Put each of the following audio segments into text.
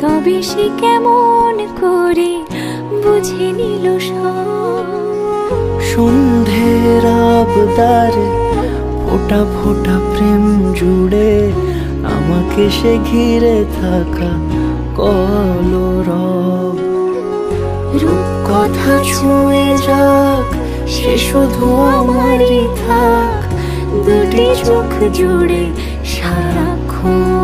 তবে সে কেমন করে বুঝে নিল সব। সন্ধ্যের আবদারে ফোটা ফোটা প্রেম জুড়ে আমাকে সে ঘিরে থাকা কলরব। রূপ কথা ছুঁয়ে যাক সে শুধু আমারই থাক। দুটি চোখ জুড়ে সারাক্ষণ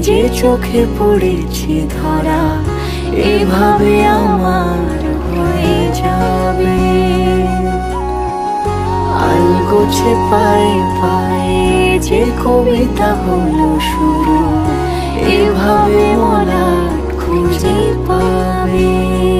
যে চোখে পড়েছি ধরা, এভাবে আমার হয়ে যাবে। আলগোছে পায়ে পায়ে যে কবিতা হলো শুরু, এভাবে মনার খুঁজে পাবে।